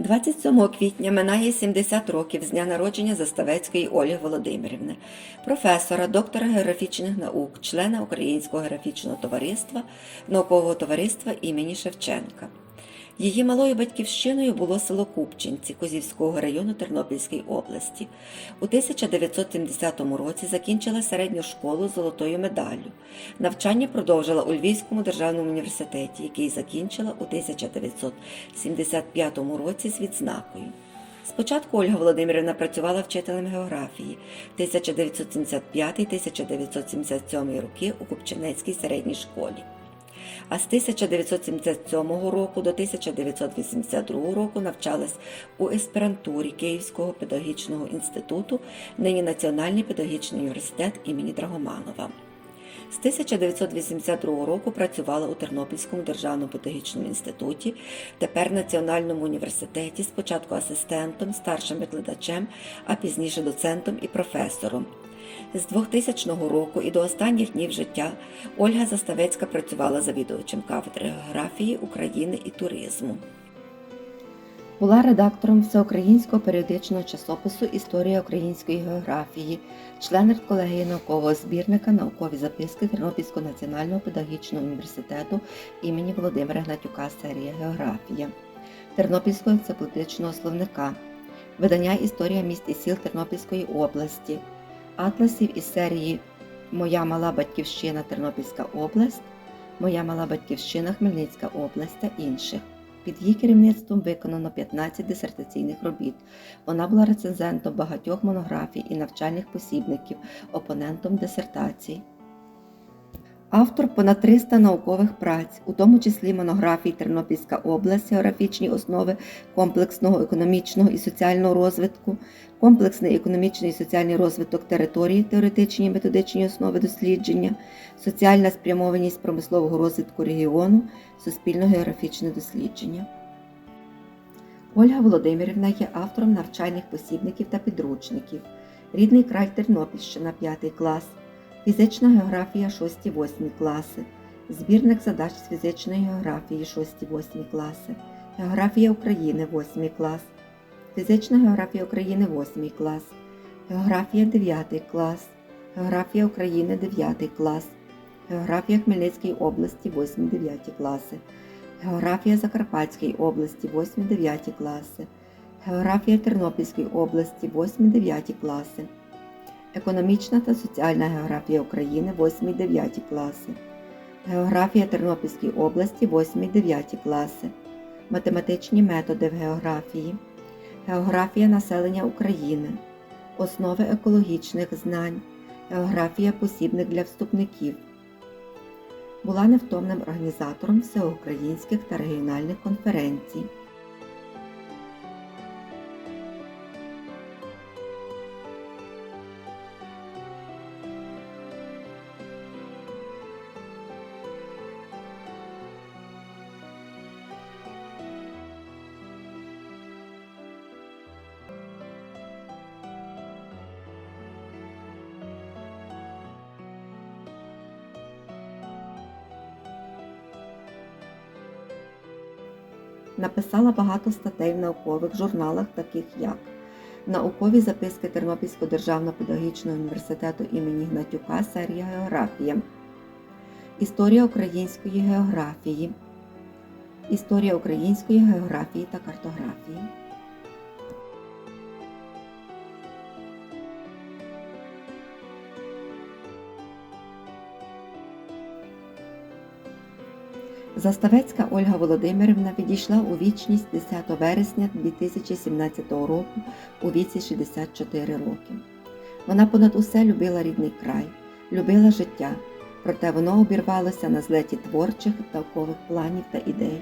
27 квітня минає 70 років з дня народження Заставецької Олі Володимирівни, професора, доктора географічних наук, члена Українського географічного товариства, наукового товариства імені Шевченка. Її малою батьківщиною було село Купчинці Козівського району Тернопільської області. У 1970 році закінчила середню школу з золотою медаллю. Навчання продовжила у Львівському державному університеті, який закінчила у 1975 році з відзнакою. Спочатку Ольга Володимирівна працювала вчителем географії 1975-1977 роки у Купчинецькій середній школі. А з 1977 року до 1982 року навчалась у еспірантурі Київського педагогічного інституту, нині Національний педагогічний університет імені Драгоманова. З 1982 року працювала у Тернопільському державному педагогічному інституті, тепер Національному університеті, спочатку асистентом, старшим викладачем, а пізніше доцентом і професором. З 2000 року і до останніх днів життя. Ольга Заставецька працювала завідувачем кафедри географії України і туризму. Була редактором всеукраїнського періодичного часопису Історія української географії, член колегії наукового збірника Наукові записки Тернопільського національного педагогічного університету імені Володимира Гнатюка серія Географія, Тернопільського енциклопедичного словника, видання Історія міст і сіл Тернопільської області, атласів із серії Моя мала батьківщина Тернопільська область, Моя мала батьківщина Хмельницька область та інших. Під її керівництвом виконано 15 дисертаційних робіт. Вона була рецензентом багатьох монографій і навчальних посібників, опонентом дисертацій. Автор понад 300 наукових праць, у тому числі монографій Тернопільська область, географічні основи комплексного економічного і соціального розвитку, комплексний економічний і соціальний розвиток території, теоретичні і методичні основи дослідження, соціальна спрямованість промислового розвитку регіону, суспільно-географічне дослідження. Ольга Володимирівна є автором навчальних посібників та підручників. Рідний край Тернопільщина 5 клас, фізична географія 6-8 класи, збірник задач з фізичної географії 6-8 класи, географія України 8 клас, фізична географія України 8 клас, географія 9 клас, географія України 9 клас, географія Хмельницької області 8-9 класи, географія Закарпатської області 8-9 класи, географія Тернопільської області 8-9 класи, економічна та соціальна географія України 8-9 класи, географія Тернопільської області 8-9 класи, математичні методи в географії, географія населення України, основи екологічних знань, географія посібник для вступників. Була невтомним організатором всеукраїнських та регіональних конференцій. Написала багато статей в наукових журналах, таких як Наукові записки Тернопільського державного педагогічного університету імені Гнатюка серія Географія, Історія української географії, Історія української географії та картографії. Заставецька Ольга Володимирівна відійшла у вічність 10 вересня 2017 року у віці 64 роки. Вона понад усе любила рідний край, любила життя, проте воно обірвалося на злеті творчих наукових планів та ідей.